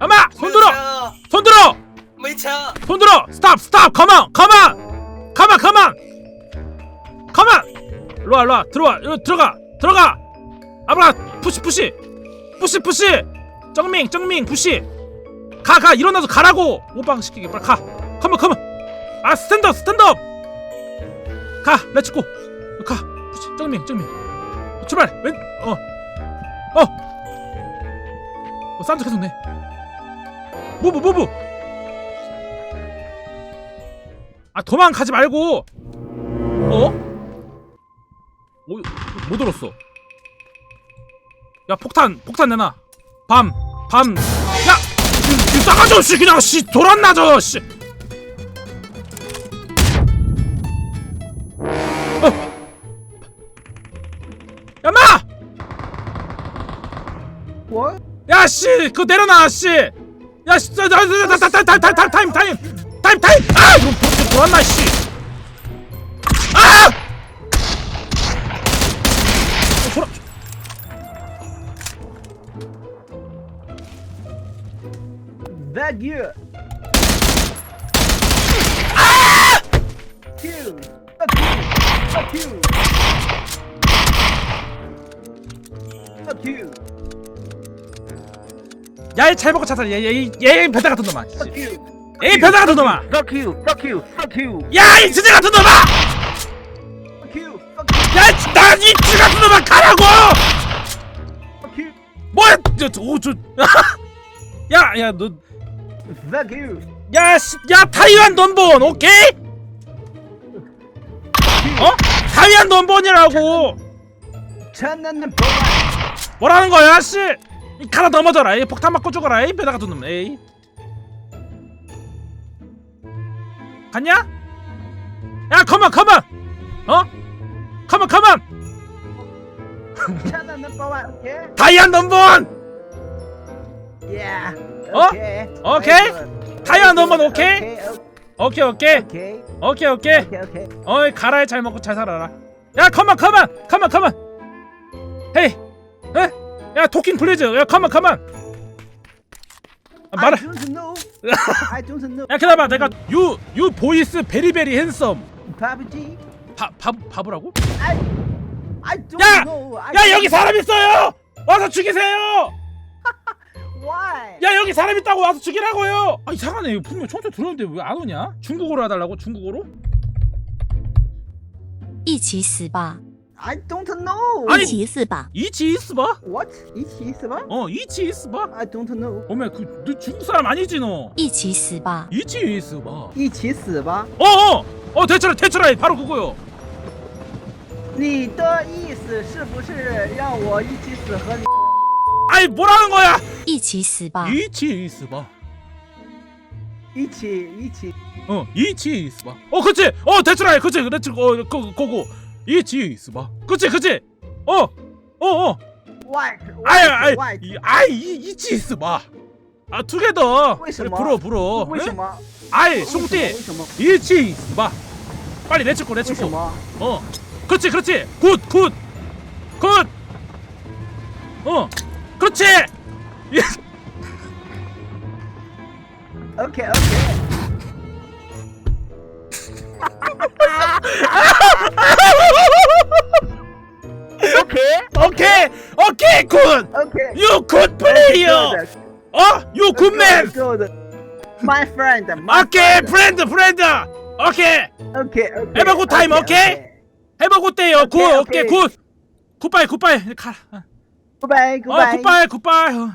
엄마! 손 들어! 손 들어! 손 들어! 스탑 스탑 가만 가만 가만 가만 가만 일로 와 일로 와. 들어와. 일로 들어가. 들어가. 아브라 푸시 푸시. 푸시 푸시. 정밍 정밍 푸시. 가 가. 일어나서 가라고. 오방 시키게. 빨리 가. 컴온 컴온 아 스탠드업 스탠드업. 가 렛츠고. 가 푸시. 정밍 정밍. 출발. 왼어어. 어. 어. 어, 사운드 계속 내. 무브 무브! 아 도망가지 말고! 어? 오, 못 들었어. 야 폭탄 폭탄 내놔. 밤 밤 야! 이 싸가지 없이 그냥 씨 돌았나 저씨! 어. 야마! What? 야씨 그거 내려놔 씨 야씨 타임 타임 타임 타임 타임 아 이거 도- 돌았나 씨 아! 어, 돌아 That you. You. Fuck you. Fuck you. Fuck you. 야이 잘 먹고 차살 얘얘얘 배달 같은 놈아 씨. Fuck you. 얘 배달 같은 놈아 Fuck you. Fuck you. Fuck you. 야이 지제 같은 놈아 Fuck you. Fuck you. 야나이 지 같은 놈아 가라고 Fuck you. 뭐야 저오저 야야너 Fuck you. 야씨 야 타이완 넘버원 오케이 어 타이완 넘버원이라고 one. 뭐라는 거야 씨이 가라 넘어져라 이 폭탄 맞고 죽어라 이 배달 같은 놈 에이 갔냐 야 컴온 컴온 어 컴온 컴온 천년 number one. Okay. 타이완 넘버원 Yeah. 어? Okay. 오케이? Very good. 타이완 넘버 Very 오케이? 오케이 오케이 Okay. 오케이 오케이 Okay. Okay. 어이 가라에 잘 먹고 잘 살아라 야 컴온 컴온 컴온 컴온 플리즈 야 가만 가만 말해 I don't know. I don't know. 야 기다려봐 내가 유 유 보이스 베리베리 핸섬 바보지. 바바 바보라고? I I don't 야! know. I 야 여기 사람 있어요 와서 죽이세요 Why? 야 여기 사람 있다고 와서 죽이라고요 아 이상하네 이거 분명 총소 들었는데 왜 안 오냐 중국어로 해달라고 중국어로 一起死吧！I don't know. 아니- 一起死吧， 이치 있어봐? What? 이치 있어봐? 어 이치 있어봐? I don't know. 어메 그너 중국 사람 아니지 너? 一起死吧， 이치 있어봐 一起死吧。 어어! 어 대처라 대처라 바로 그거요 你的意思是不是让我一起死和你？ 아이 뭐라는 거야! 一起死吧， 이치 있어봐 一起一起 어 이치 있어봐 어 그치! 어 대처라 그치 그치 어 그, 그거 이치 있어봐 그치 그치! 어! 어어! white 아이 white 아이 white 이, 아이 이, 이치 있어봐 아 투게더 为什么 불어 불어 为什 응? 么？ 아이 为什么？ 兄弟 为什么？ 이치 있어봐 빨리 내치고 为什 내치고 么？ 어 그렇지 그렇지 굿굿굿 어 그렇지 예. OK OK。 OK 굿 OK。you good player 어 you good man Good. My friend. my 오케이 friend. 프렌드 프렌드 오케이 OK OK. Have a good time, okay? 해봐 굿데이요 굿 오케이, 오케이 오케이. 굿 굿바이 굿바이 가 Goodbye 어 goodbye. 굿바이 굿바이 어.